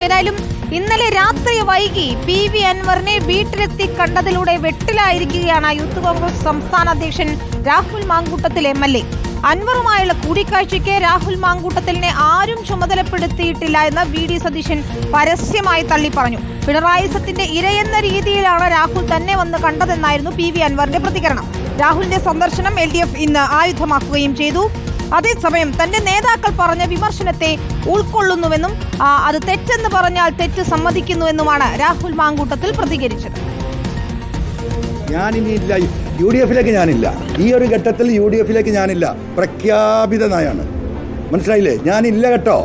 ഏതായാലും ഇന്നലെ രാത്രി വൈകി പി വി അൻവറിനെ വീട്ടിലെത്തി കണ്ടതിലൂടെ വെട്ടിലായിരിക്കുകയാണ് യൂത്ത് കോൺഗ്രസ് സംസ്ഥാന അധ്യക്ഷൻ Rahul Mankoottathil M L A. അൻവറുമായുള്ള കൂടിക്കാഴ്ചയ്ക്ക് രാഹുൽ മാങ്കൂട്ടത്തിലിനെ ആരും ചുമതലപ്പെടുത്തിയിട്ടില്ല എന്ന് വി ഡി സതീശൻ പരസ്യമായി തള്ളി പറഞ്ഞു പിണറായി സത്തിന്റെ ഇരയെന്ന രീതിയിലാണ് രാഹുൽ തന്നെ വന്ന് കണ്ടതെന്നായിരുന്നു പി വി അൻവറിന്റെ പ്രതികരണം. രാഹുലിന്റെ സന്ദർശനം എൽ ഡി എഫ് ഇന്ന് ആയുധമാക്കുകയും ചെയ്തു. അതേസമയം തന്റെ നേതാക്കൾ പറഞ്ഞ വിമർശനത്തെ ഉൾക്കൊള്ളുന്നുവെന്നും അത് തെറ്റെന്ന് പറഞ്ഞാൽ തെറ്റ് സമ്മതിക്കുന്നുവെന്നുമാണ് രാഹുൽ മാങ്കൂട്ടത്തിൽ പ്രതികരിച്ചത്. ഞാനിനി ഇല്ല. യു ഡി എഫിലേക്ക് ഞാനില്ല. ഈ ഒരു ഘട്ടത്തിൽ യു ഡി എഫിലേക്ക് ഞാനില്ല. പ്രഖ്യാപിത നയാണ്. മനസ്സിലായില്ലേ? ഞാനില്ല കേട്ടോ.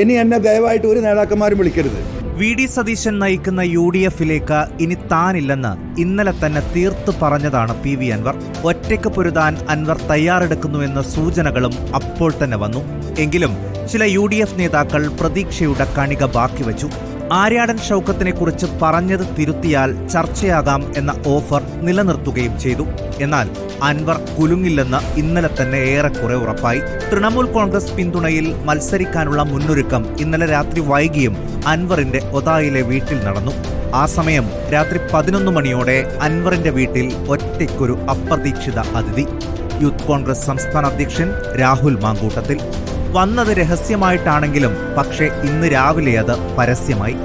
ഇനി എന്നെ ദയവായിട്ട് ഒരു നേതാക്കന്മാരും വിളിക്കരുത്. വി ഡി സതീശൻ നയിക്കുന്ന യു ഡി എഫിലേക്ക് ഇനി താനില്ലെന്ന് ഇന്നലെ തന്നെ തീർത്തു പറഞ്ഞതാണ് പി വി അൻവർ. ഒറ്റയ്ക്ക് പൊരുതാൻ അൻവർ തയ്യാറെടുക്കുന്നുവെന്ന സൂചനകളും അപ്പോൾ തന്നെ വന്നു. എങ്കിലും ചില യു ഡി എഫ് നേതാക്കൾ പ്രതീക്ഷയുടെ കണിക ബാക്കി വച്ചു. ആര്യാടൻ ഷൗക്കത്തിനെ കുറിച്ച് പറഞ്ഞത് തിരുത്തിയാൽ ചർച്ചയാകാം എന്ന ഓഫർ നിലനിർത്തുകയും ചെയ്തു. എന്നാൽ അൻവർ കുലുങ്ങില്ലെന്ന് ഇന്നലെ തന്നെ ഏറെക്കുറെ ഉറപ്പായി. തൃണമൂൽ കോൺഗ്രസ് പിന്തുണയിൽ മത്സരിക്കാനുള്ള മുന്നൊരുക്കം ഇന്നലെ രാത്രി വൈകിയും അൻവറിന്റെ ഒതായിലെ വീട്ടിൽ നടന്നു. ആ സമയം രാത്രി പതിനൊന്ന് മണിയോടെ അൻവറിന്റെ വീട്ടിൽ ഒറ്റയ്ക്കൊരു അപ്രതീക്ഷിത അതിഥി യൂത്ത് കോൺഗ്രസ് സംസ്ഥാന അധ്യക്ഷൻ രാഹുൽ മാങ്കൂട്ടത്തിൽ. വന്നത് രഹസ്യമായിട്ടാണെങ്കിലും പക്ഷേ ഇന്ന് രാവിലെ അത് പരസ്യമായി.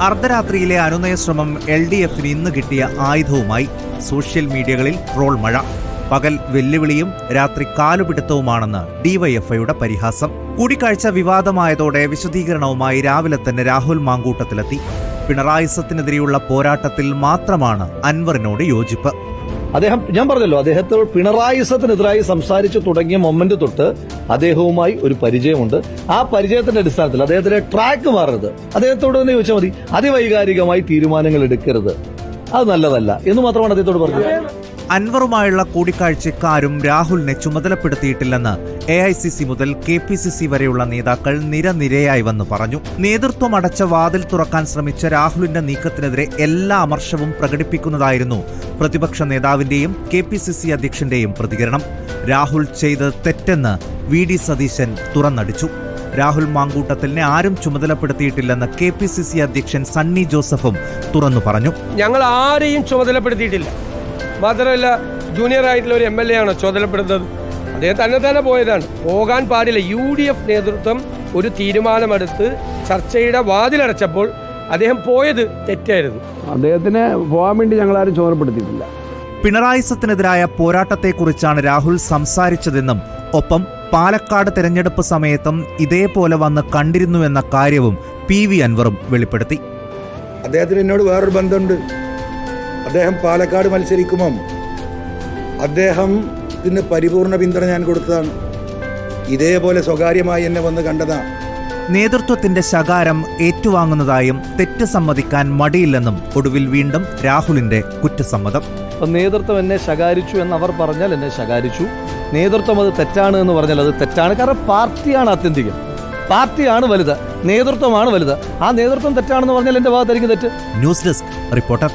അർദ്ധരാത്രിയിലെ അനുനയ ശ്രമം എൽ ഡി എഫിന് ഇന്ന് കിട്ടിയ ആയുധവുമായി. സോഷ്യൽ മീഡിയകളിൽ ട്രോൾ മഴ. പകൽ വെല്ലുവിളിയും രാത്രി കാലുപിടുത്തവുമാണെന്ന് ഡിവൈഎഫ്ഐയുടെ പരിഹാസം. കൂടിക്കാഴ്ച വിവാദമായതോടെ വിശദീകരണവുമായി രാവിലെ തന്നെ രാഹുൽ മാങ്കൂട്ടത്തിലെത്തി. പിണറായിസത്തിനെതിരെയുള്ള പോരാട്ടത്തിൽ മാത്രമാണ് അൻവറിനോട് യോജിപ്പ്. അദ്ദേഹം ഞാൻ പറഞ്ഞല്ലോ അദ്ദേഹത്തോട് പിണറായിസത്തിനെതിരായി സംസാരിച്ചു തുടങ്ങിയ മൊമെന്റ് തൊട്ട് അദ്ദേഹവുമായി ഒരു പരിചയമുണ്ട്. ആ പരിചയത്തിന്റെ അടിസ്ഥാനത്തിൽ അദ്ദേഹത്തിന്റെ ട്രാക്ക് മാറരുത്. അദ്ദേഹത്തോട് തന്നെ ചോദിച്ചാൽ മതി അതിവൈകാരികമായി തീരുമാനങ്ങൾ എടുക്കരുത്. അത് നല്ലതല്ല. എന്ന് മാത്രമാണ് അദ്ദേഹത്തോട് പറഞ്ഞത്. അൻവറുമായുള്ള കൂടിക്കാഴ്ചക്കാരും രാഹുലിനെ ചുമതലപ്പെടുത്തിയിട്ടില്ലെന്ന് എ ഐ സി സി മുതൽ കെ പി സി സി വരെയുള്ള നേതാക്കൾ നിരനിരയായി വന്ന് പറഞ്ഞു. നേതൃത്വം അടച്ച വാതിൽ തുറക്കാൻ ശ്രമിച്ച രാഹുലിന്റെ നീക്കത്തിനെതിരെ എല്ലാ അമർഷവും പ്രകടിപ്പിക്കുന്നതായിരുന്നു പ്രതിപക്ഷ നേതാവിന്റെയും കെ പി സി സി അധ്യക്ഷന്റെയും പ്രതികരണം. രാഹുൽ ചെയ്തത് തെറ്റെന്ന് വി ഡി സതീശൻ തുറന്നടിച്ചു. രാഹുൽ മാങ്കൂട്ടത്തിലിനെ ആരും ചുമതലപ്പെടുത്തിയിട്ടില്ലെന്ന് കെ പി സി സി അധ്യക്ഷൻ സണ്ണി ജോസഫും തുറന്നു പറഞ്ഞു. ഞങ്ങൾ ആരെയും ചുമതലപ്പെടുത്തിയിട്ടില്ല. മാത്രമല്ല ജൂനിയർ ആയിട്ടുള്ള ഒരു എം എൽ എ ആണ് ചുമതലപ്പെടുത്തുന്നത് അദ്ദേഹം തന്നെ തന്നെ പോയതാണ്. പോകാൻ പാടില്ല. യു ഡി എഫ് നേതൃത്വം ഒരു തീരുമാനമെടുത്ത് ചർച്ചയുടെ വാതിലടച്ചപ്പോൾ അദ്ദേഹം പോയത് തെറ്റായിരുന്നു. അദ്ദേഹത്തിന് പോകാൻ വേണ്ടി ഞങ്ങൾ ആരും ചുമതലപ്പെടുത്തിയിട്ടില്ല. പിണറായി സത്തിനെതിരായ പോരാട്ടത്തെക്കുറിച്ചാണ് രാഹുൽ സംസാരിച്ചതെന്നും ഒപ്പം പാലക്കാട് തെരഞ്ഞെടുപ്പ് സമയത്തും ഇതേപോലെ വന്ന് കണ്ടിരുന്നുവെന്ന കാര്യവും പി വി അൻവറും വെളിപ്പെടുത്തി. അദ്ദേഹത്തിന് എന്നോട് വേറൊരു ബന്ധമുണ്ട്. അദ്ദേഹം പാലക്കാട് മത്സരിക്കുമ്പം അദ്ദേഹത്തിന് പരിപൂർണ പിന്തുണ ഞാൻ കൊടുത്തതാണ്. ഇതേപോലെ സ്വകാര്യമായി എന്നെ വന്ന് കണ്ടതാണ് നേതൃത്വത്തിന്റെ ശകാരം ഏറ്റുവാങ്ങുന്നതായും തെറ്റ് സമ്മതിക്കാൻ മടിയില്ലെന്നും ഒടുവിൽ വീണ്ടും രാഹുലിന്റെ കുറ്റസമ്മതം. നേതൃത്വം എന്നെ ശകാരിച്ചു എന്ന് അവർ പറഞ്ഞാൽ എന്നെ ശകാരിച്ചു. നേതൃത്വം അത് തെറ്റാണ് എന്ന് പറഞ്ഞാൽ അത് തെറ്റാണ്. കാരണം പാർട്ടിയാണ് ആത്യന്തികം. പാർട്ടിയാണ് വലുത്. നേതൃത്വമാണ് വലുത്. ആ നേതൃത്വം തെറ്റാണെന്ന് പറഞ്ഞാൽ എന്റെ ഭാഗത്തായിരിക്കും തെറ്റ്. News desk reporter.